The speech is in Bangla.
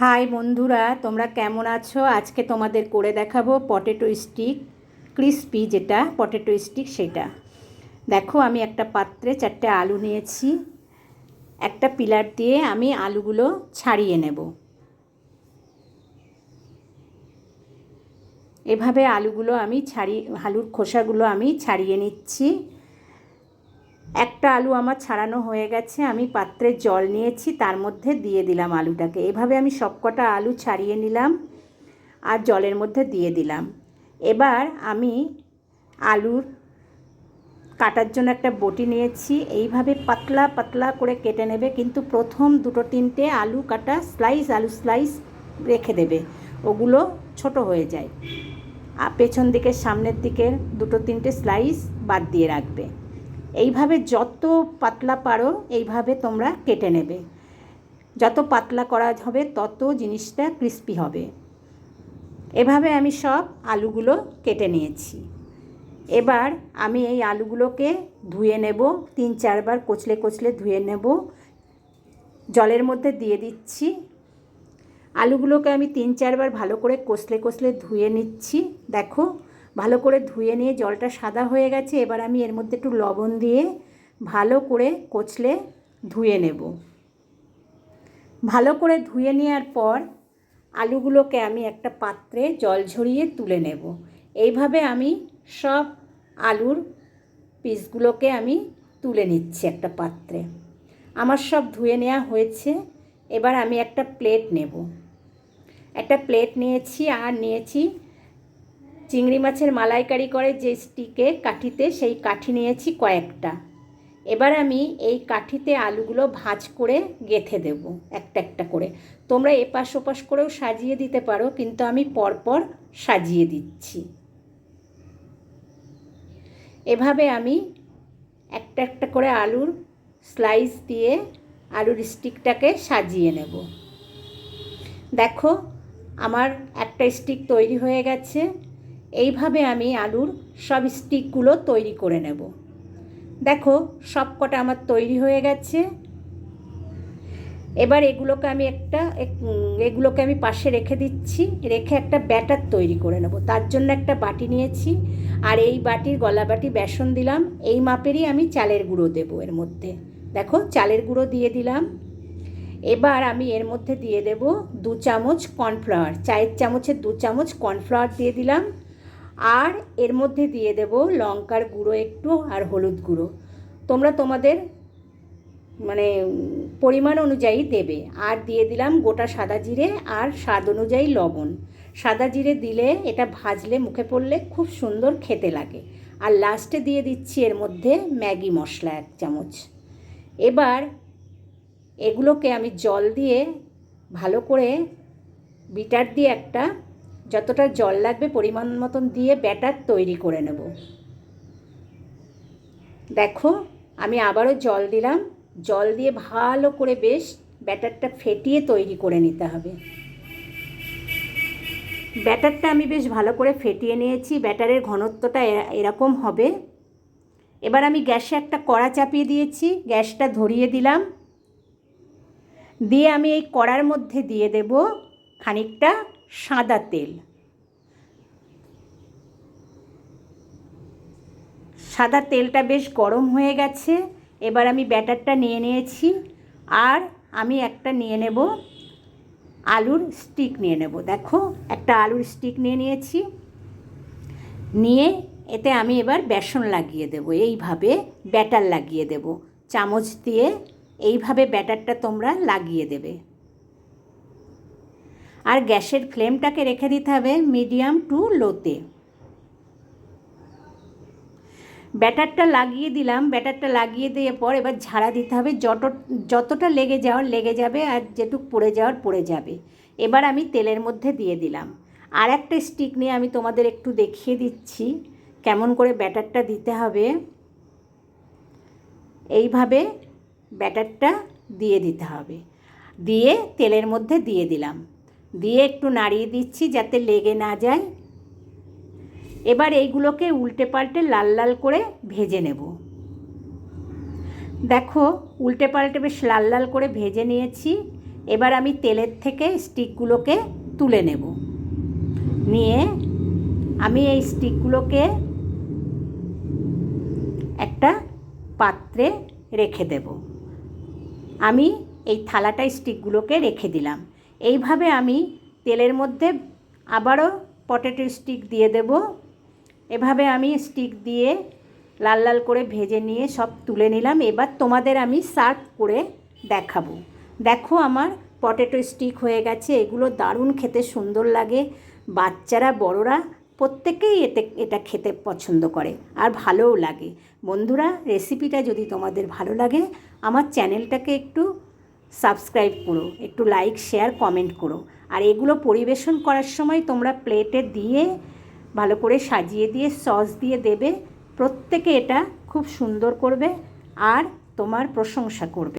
হাই বন্ধুরা, তোমরা কেমন আছো? আজকে তোমাদের করে দেখাবো পটেটো স্টিক, ক্রিস্পি যেটা, পটেটো স্টিক সেটা। দেখো, আমি একটা পাত্রে চারটে আলু নিয়েছি। একটা পিলার দিয়ে আমি আলুগুলো ছাড়িয়ে নেব। এভাবে আলুগুলো আমি ছাড়িয়ে, আলুর খোসাগুলো আমি ছাড়িয়ে নিচ্ছি। একটা আলু আমার ছাড়ানো হয়ে গেছে, আমি পাত্রে জল নিয়েছি, তার মধ্যে দিয়ে দিলাম আলুটাকে। এভাবে আমি সবকটা আলু ছাড়িয়ে নিলাম আর জলের মধ্যে দিয়ে দিলাম। এবার আমি আলুর কাটার জন্য একটা বটি নিয়েছি, এইভাবে পাতলা পাতলা করে কেটে নেবে, কিন্তু প্রথম দুটো তিনটে আলু কাটা স্লাইস আলু স্লাইস রেখে দেবে, ওগুলো ছোট হয়ে যায়। আর পেছন দিকের সামনের দিকের দুটো তিনটে স্লাইস বাদ দিয়ে রাখবে। এইভাবে যত পাতলা পারো, এইভাবে তোমরা কেটে নেবে। যত পাতলা করা হবে, তত জিনিসটা ক্রিস্পি হবে। এভাবে আমি সব আলুগুলো কেটে নিয়েছি। এবার আমি এই আলুগুলোকে ধুয়ে নেব, তিন চারবার কচলে কচলে ধুয়ে নেব। জলের মধ্যে দিয়ে দিচ্ছি। আলুগুলোকে আমি তিন চারবার ভালো করে কষলে কষলে ধুয়ে নিচ্ছি। দেখো ভালো করে ধুয়ে নিয়ে জলটা সাদা হয়ে গেছে, এবার আমি এর মধ্যে একটু লবণ দিয়ে ভালো করে কচলে ধুয়ে নেব। ভালো করে ধুয়ে নেওয়ার পর আলুগুলোকে আমি একটা পাত্রে জল ঝরিয়ে তুলে নেব। এইভাবে আমি সব আলুর পিসগুলোকে আমি তুলে নিচ্ছি একটা পাত্রে। আমার সব ধুয়ে নেওয়া হয়েছে, এবার আমি একটা প্লেট নেব। একটা প্লেট নিয়েছি, আর নিয়েছি চিংড়ি মাছের মালাইকারি করে যে স্টিকে কাঠিতে, সেই কাঠি নিয়েছি কয়েকটা। এবার আমি এই কাঠিতে আলুগুলো ভাজ করে গেথে দেব, একটা একটা করে। তোমরা এপাশ ওপাশ করেও সাজিয়ে দিতে পারো, কিন্তু আমি পরপর সাজিয়ে দিচ্ছি। এভাবে আমি একটা একটা করে আলুর স্লাইস দিয়ে আলুর স্টিকটাকে সাজিয়ে নেব। দেখো, আমার একটা স্টিক তৈরি হয়ে গেছে। এইভাবে আমি আলুর সব স্টিকগুলো তৈরি করে নেব। দেখো সব কটা আমার তৈরি হয়ে গেছে। এবার এগুলোকে আমি একটা এগুলোকে আমি পাশে রেখে দিচ্ছি। রেখে একটা ব্যাটার তৈরি করে নেব। তার জন্য একটা বাটি নিয়েছি। আর এই বাটির গলা বাটি বেসন দিলাম। এই মাপেরই আমি চালের গুঁড়ো দেবো এর মধ্যে। দেখো, চালের গুঁড়ো দিয়ে দিলাম। এবার আমি এর মধ্যে দিয়ে দেব দু চামচ কর্নফ্লাওয়ার। চায়ের চামচের দু চামচ কর্নফ্লাওয়ার দিয়ে দিলাম। আর এর মধ্যে দিয়ে দেব লঙ্কার গুঁড়ো একটু আর হলুদ গুঁড়ো। তোমরা তোমাদের মানে পরিমাণ অনুযায়ী দেবে। আর দিয়ে দিলাম গোটা সাদা জিরে আর স্বাদ অনুযায়ী লবণ। সাদা জিরে দিলে এটা ভাজলে মুখে পড়লে খুব সুন্দর খেতে লাগে। আর লাস্টে দিয়ে দিচ্ছি এর মধ্যে ম্যাগি মশলা এক চামচ। এবার এগুলোকে আমি জল দিয়ে ভালো করে বিটার দিয়ে একটা যতটা জল লাগবে পরিমাণ মতন দিয়ে ব্যাটার তৈরি করে নেব। দেখো, আমি আবারও জল দিলাম। জল দিয়ে ভালো করে বেশ ব্যাটারটা ফেটিয়ে তৈরি করে নিতে হবে। ব্যাটারটা আমি বেশ ভালো করে ফেটিয়ে নিয়েছি। ব্যাটারের ঘনত্বটা এরকম হবে। এবার আমি গ্যাসে একটা কড়া চাপিয়ে দিয়েছি। গ্যাসটা ধরিয়ে দিলাম। দিয়ে আমি এই কড়ার মধ্যে দিয়ে দেব খানিকটা সাদা তেল। সাদা তেলটা বেশ গরম হয়ে গেছে, এবার আমি ব্যাটারটা নিয়ে নিয়েছি আর আমি একটা নিয়ে নেব আলুর স্টিক নিয়ে নেব। দেখো, একটা আলুর স্টিক নিয়ে নিয়েছি। নিয়ে এতে আমি এবার বেসন লাগিয়ে দেব, এইভাবে ব্যাটার লাগিয়ে দেব। চামচ দিয়ে এইভাবে ব্যাটারটা তোমরা লাগিয়ে দেবে। আর গ্যাসের ফ্লেমটাকে রেখে দিতে হবে মিডিয়াম টু লোতে। ব্যাটারটা লাগিয়ে দিলাম। ব্যাটারটা লাগিয়ে দিয়ে পর এবার ঝাড়া দিতে হবে। যত, যতটা লেগে যাওয়ার লেগে যাবে আর যেটুক পড়ে যাওয়ার পড়ে যাবে। এবার আমি তেলের মধ্যে দিয়ে দিলাম। আর একটা স্টিক নিয়ে আমি তোমাদের একটু দেখিয়ে দিচ্ছি কেমন করে ব্যাটারটা দিতে হবে। এইভাবে ব্যাটারটা দিয়ে দিতে হবে। দিয়ে তেলের মধ্যে দিয়ে দিলাম। দিয়ে একটু নাড়িয়ে দিচ্ছি যাতে লেগে না যায়। এবার এইগুলোকে উল্টে পাল্টে লাল লাল করে ভেজে নেব। দেখো, উল্টে পাল্টে বেশ লাল লাল করে ভেজে নিয়েছি। এবার আমি তেলের থেকে স্টিকগুলোকে তুলে নেব। নিয়ে আমি এই স্টিকগুলোকে একটা পাত্রে রেখে দেব। আমি এই থালাটায় স্টিকগুলোকে রেখে দিলাম। এইভাবে আমি তেলের মধ্যে আবারও পটেটো স্টিক দিয়ে দেব। এভাবে আমি স্টিক দিয়ে লাল লাল করে ভেজে নিয়ে সব তুলে নিলাম। এবার তোমাদের আমি সার্ভ করে দেখাবো। দেখো আমার পটেটো স্টিক হয়ে গেছে। এগুলো দারুণ খেতে সুন্দর লাগে। বাচ্চারা, বড়রা প্রত্যেকেই এতে, এটা খেতে পছন্দ করে আর ভালোও লাগে। বন্ধুরা, রেসিপিটা যদি তোমাদের ভালো লাগে, আমার চ্যানেলটাকে একটু সাবস্ক্রাইব করো, একটু লাইক শেয়ার কমেন্ট করো। আর এগুলো পরিবেশন করার সময় তোমরা প্লেটে দিয়ে ভালো করে সাজিয়ে দিয়ে সস দিয়ে দেবে। প্রত্যেকে এটা খুব সুন্দর করবে আর তোমার প্রশংসা করবে।